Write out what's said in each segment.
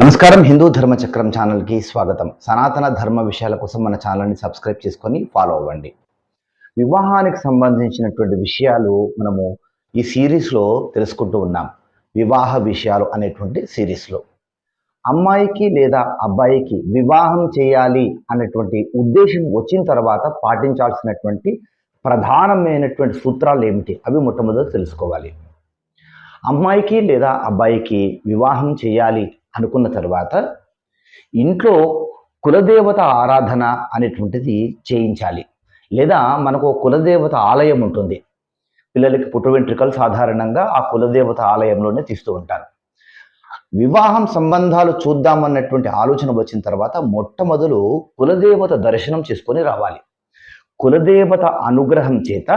నమస్కారం. హిందూ ధర్మ చక్రం ఛానల్కి స్వాగతం. సనాతన ధర్మ విషయాల కోసం మన ఛానల్ని సబ్స్క్రైబ్ చేసుకొని ఫాలో అవ్వండి. వివాహానికి సంబంధించినటువంటి విషయాలు మనము ఈ సిరీస్లో తెలుసుకుంటూ ఉన్నాం. వివాహ విషయాలు అనేటువంటి సిరీస్లో. అమ్మాయికి లేదా అబ్బాయికి వివాహం చేయాలి అనేటువంటి ఉద్దేశం వచ్చిన తర్వాత పాటించాల్సినటువంటి ప్రధానమైనటువంటి సూత్రాలు ఏమిటి? అవి మొట్టమొదటి తెలుసుకోవాలి. అమ్మాయికి లేదా అబ్బాయికి వివాహం చేయాలి అనుకున్న తర్వాత ఇంట్లో కులదేవత ఆరాధన అనేటువంటిది చేయించాలి. లేదా మనకు ఒక కులదేవత ఆలయం ఉంటుంది. పిల్లలకి పుట్టు వెంట్రుకలు సాధారణంగా ఆ కులదేవత ఆలయంలోనే తీస్తూ ఉంటారు. వివాహం సంబంధాలు చూద్దామన్నటువంటి ఆలోచన వచ్చిన తర్వాత మొట్టమొదలు కులదేవత దర్శనం చేసుకొని రావాలి. కులదేవత అనుగ్రహం చేత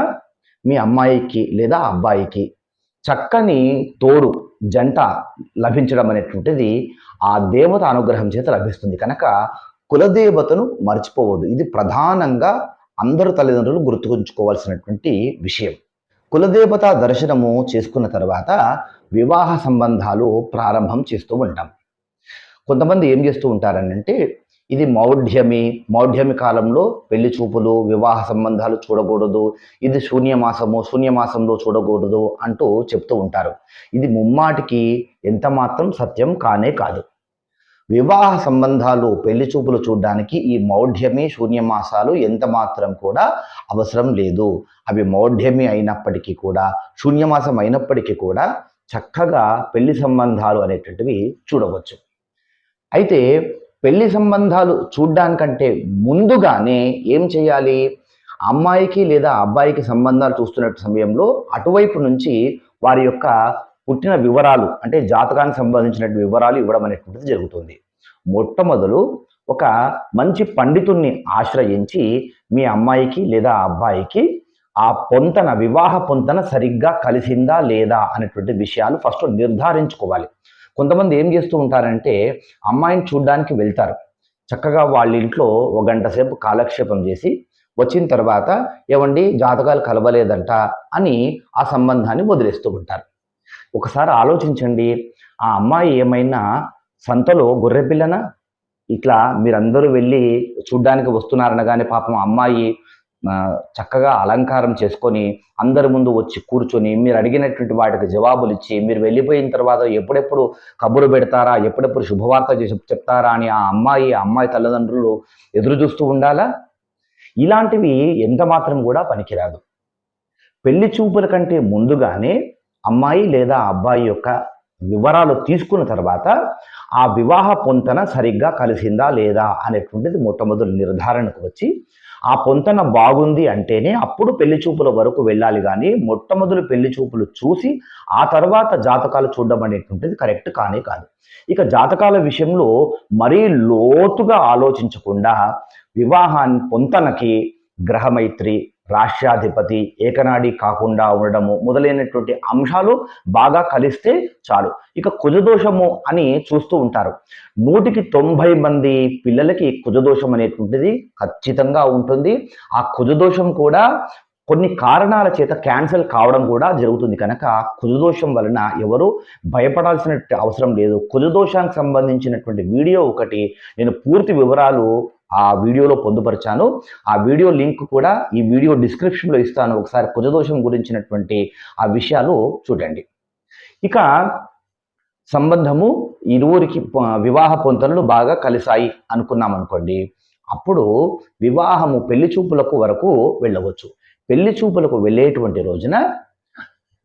మీ అమ్మాయికి లేదా అబ్బాయికి చక్కని తోడు జంట లభించడం అనేటువంటిది ఆ దేవత అనుగ్రహం చేత లభిస్తుంది. కనుక కులదేవతను మర్చిపోవద్దు. ఇది ప్రధానంగా అందరు తల్లిదండ్రులు గుర్తుంచుకోవాల్సినటువంటి విషయం. కులదేవత దర్శనము చేసుకున్న తర్వాత వివాహ సంబంధాలు ప్రారంభం చేస్తూ ఉంటాం. కొంతమంది ఏం చేస్తూ ఉంటారనంటే ఇది మౌఢ్యమి మౌఢ్యమి కాలంలో పెళ్ళి చూపులు వివాహ సంబంధాలు చూడకూడదు. ఇది శూన్యమాసము శూన్యమాసంలో చూడకూడదు అంటూ చెప్తూ ఉంటారు. ఇది ముమ్మాటికి ఎంత మాత్రం సత్యం కానే కాదు. వివాహ సంబంధాలు పెళ్ళి చూపులు చూడడానికి ఈ మౌఢ్యమి శూన్యమాసాలు ఎంత మాత్రం కూడా అవసరం లేదు. అవి మౌఢ్యమి అయినప్పటికీ కూడా శూన్యమాసం అయినప్పటికీ కూడా చక్కగా పెళ్ళి సంబంధాలు అనేటువంటివి చూడవచ్చు. అయితే పెళ్ళి సంబంధాలు చూడ్డానికంటే ముందుగానే ఏం చేయాలి? అమ్మాయికి లేదా అబ్బాయికి సంబంధాలు చూస్తున్న సమయంలో అటువైపు నుంచి వారి యొక్క పుట్టిన వివరాలు అంటే జాతకానికి సంబంధించిన వివరాలు ఇవ్వడం అనేటువంటిది జరుగుతుంది. మొట్టమొదలు ఒక మంచి పండితుణ్ణి ఆశ్రయించి మీ అమ్మాయికి లేదా అబ్బాయికి ఆ పొంతన వివాహ పొంతన సరిగ్గా కలిసిందా లేదా అనేటువంటి విషయాలు ఫస్ట్ నిర్ధారించుకోవాలి. కొంతమంది ఏం చేస్తూ ఉంటారంటే అమ్మాయిని చూడ్డానికి వెళ్తారు. చక్కగా వాళ్ళ ఇంట్లో ఒక గంట సేపు కాలక్షేపం చేసి వచ్చిన తర్వాత ఏమండి జాతకాలు కలవలేదంట అని ఆ సంబంధాన్ని వదిలేస్తూ ఉంటారు. ఒకసారి ఆలోచించండి ఆ అమ్మాయి ఏమైనా సంతలో గొర్రెపిల్లన ఇట్లా మీరందరూ వెళ్ళి చూడ్డానికి వస్తున్నారనగానే పాపం అమ్మాయి చక్కగా అలంకారం చేసుకొని అందరి ముందు వచ్చి కూర్చొని మీరు అడిగినటువంటి వాటికి జవాబులు ఇచ్చి మీరు వెళ్ళిపోయిన తర్వాత ఎప్పుడెప్పుడు కబురు పెడతారా ఎప్పుడెప్పుడు శుభవార్త చేసి చెప్తారా అని ఆ అమ్మాయి ఆ అమ్మాయి తల్లిదండ్రులు ఎదురు చూస్తూ ఉండాలా? ఇలాంటివి ఎంత మాత్రం కూడా పనికిరాదు. పెళ్ళి చూపుల కంటే ముందుగానే అమ్మాయి లేదా అబ్బాయి యొక్క వివరాలు తీసుకున్న తర్వాత ఆ వివాహ పొంతన సరిగ్గా కలిసిందా లేదా అనేటువంటిది మొట్టమొదటి నిర్ధారణకు వచ్చి ఆ పొంతన బాగుంది అంటేనే అప్పుడు పెళ్ళి చూపుల వరకు వెళ్ళాలి కానీ మొట్టమొదటి పెళ్ళి చూపులు చూసి ఆ తర్వాత జాతకాలు చూడడం అనేటువంటిది కరెక్ట్ కానే కాదు. ఇక జాతకాల విషయంలో మరీ లోతుగా ఆలోచించకుండా వివాహాన్ని పొంతనకి గ్రహమైత్రి రాష్ట్రాధిపతి ఏకనాడి కాకుండా ఉండడము మొదలైనటువంటి అంశాలు బాగా కలిస్తే చాలు. ఇక కుజదోషము అని చూస్తూ ఉంటారు. నూటికి తొంభై మంది పిల్లలకి కుజదోషం అనేటువంటిది ఖచ్చితంగా ఉంటుంది. ఆ కుజదోషం కూడా కొన్ని కారణాల చేత క్యాన్సిల్ కావడం కూడా జరుగుతుంది. కనుక కుజదోషం వలన ఎవరు భయపడాల్సిన అవసరం లేదు. కుజదోషానికి సంబంధించినటువంటి వీడియో ఒకటి నేను పూర్తి వివరాలు ఆ వీడియోలో పొందుపరిచాను. ఆ వీడియో లింక్ కూడా ఈ వీడియో డిస్క్రిప్షన్లో ఇస్తాను. ఒకసారి కుజదోషం గురించినటువంటి ఆ విషయాలు చూడండి. ఇక సంబంధము ఇరువురికి వివాహ పొంతనలు బాగా కలిసాయి అనుకున్నాం అనుకోండి అప్పుడు వివాహము పెళ్ళి చూపులకు వరకు వెళ్ళవచ్చు. పెళ్ళి చూపులకు వెళ్ళేటువంటి రోజున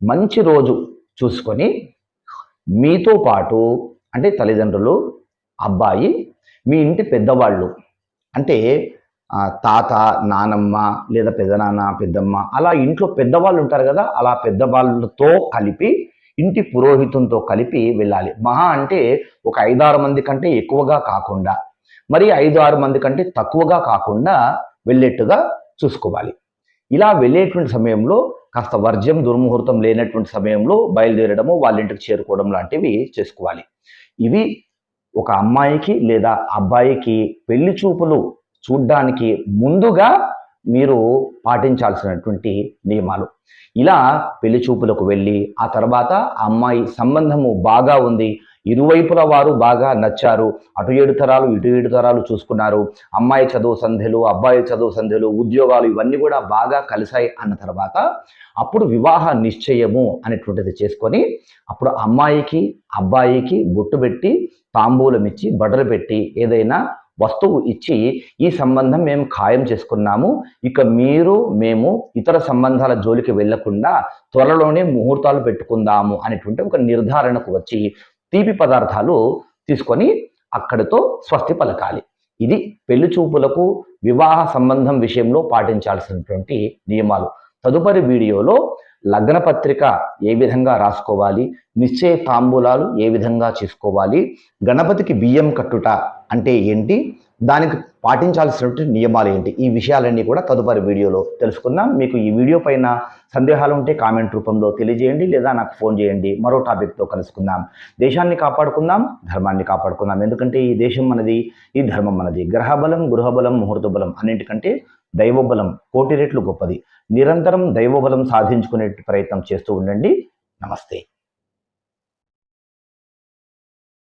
మంచి రోజు చూసుకొని మీతో పాటు అంటే తల్లిదండ్రులు అబ్బాయి మీ ఇంటి పెద్దవాళ్ళు అంటే తాత నానమ్మ లేదా పెదనాన్న పెద్దమ్మ అలా ఇంట్లో పెద్దవాళ్ళు ఉంటారు కదా అలా పెద్దవాళ్ళతో కలిపి ఇంటి పురోహితంతో కలిపి వెళ్ళాలి. మహా అంటే ఒక ఐదారు మంది కంటే ఎక్కువగా కాకుండా మరి ఐదు ఆరు మంది కంటే తక్కువగా కాకుండా వెళ్ళేట్టుగా చూసుకోవాలి. ఇలా వెళ్ళేటువంటి సమయంలో కాస్త వర్జ్యం దుర్ముహూర్తం లేనటువంటి సమయంలో బయలుదేరడము వాళ్ళ ఇంటికి చేరుకోవడం లాంటివి చేసుకోవాలి. ఇవి ఒక అమ్మాయికి లేదా అబ్బాయికి పెళ్ళి చూపులు చూడ్డానికి ముందుగా మీరు పాటించాల్సినటువంటి నియమాలు. ఇలా పెళ్ళి చూపులకు వెళ్ళి ఆ తర్వాత ఆ అమ్మాయి సంబంధము బాగా ఉంది ఇరువైపుల వారు బాగా నచ్చారు. అటు ఏడు తరాలు ఇటు ఏడు తరాలు చూసుకున్నారు. అమ్మాయి చదువు సంధ్యలు అబ్బాయి చదువు సంధ్యలు ఉద్యోగాలు ఇవన్నీ కూడా బాగా కలిశాయి అన్న తర్వాత అప్పుడు వివాహ నిశ్చయము అనేటువంటిది చేసుకొని అప్పుడు అమ్మాయికి అబ్బాయికి బొట్టు పెట్టి తాంబూలం ఇచ్చి బట్టలు పెట్టి ఏదైనా వస్తువు ఇచ్చి ఈ సంబంధం మేము ఖాయం చేసుకున్నాము. ఇక మీరు మేము ఇతర సంబంధాల జోలికి వెళ్ళకుండా త్వరలోనే ముహూర్తాలు పెట్టుకుందాము అనేటువంటి ఒక నిర్ధారణకు వచ్చి తీపి పదార్థాలు తీసుకొని అక్కడితో స్వస్తి పలకాలి. ఇది పెళ్ళి చూపులకు వివాహ సంబంధం విషయంలో పాటించాల్సినటువంటి నియమాలు. తదుపరి వీడియోలో లగ్న పత్రిక ఏ విధంగా రాసుకోవాలి నిశ్చయ తాంబూలాలు ఏ విధంగా చేసుకోవాలి గణపతికి బియ్యం కట్టుట అంటే ఏంటి? దానికి పాటించాల్సినటువంటి నియమాలు ఏంటి? ఈ విషయాలన్నీ కూడా తదుపరి వీడియోలో తెలుసుకుందాం. మీకు ఈ వీడియో పైన సందేహాలు ఉంటే కామెంట్ రూపంలో తెలియజేయండి లేదా నాకు ఫోన్ చేయండి. మరో టాపిక్తో కలుసుకుందాం. దేశాన్ని కాపాడుకుందాం ధర్మాన్ని కాపాడుకుందాం. ఎందుకంటే ఈ దేశం మనది ఈ ధర్మం మనది. గ్రహబలం గృహబలం ముహూర్త బలం అన్నింటికంటే దైవబలం కోటి రెట్లు గొప్పది. నిరంతరం దైవబలం సాధించుకునే ప్రయత్నం చేస్తూ ఉండండి. నమస్తే.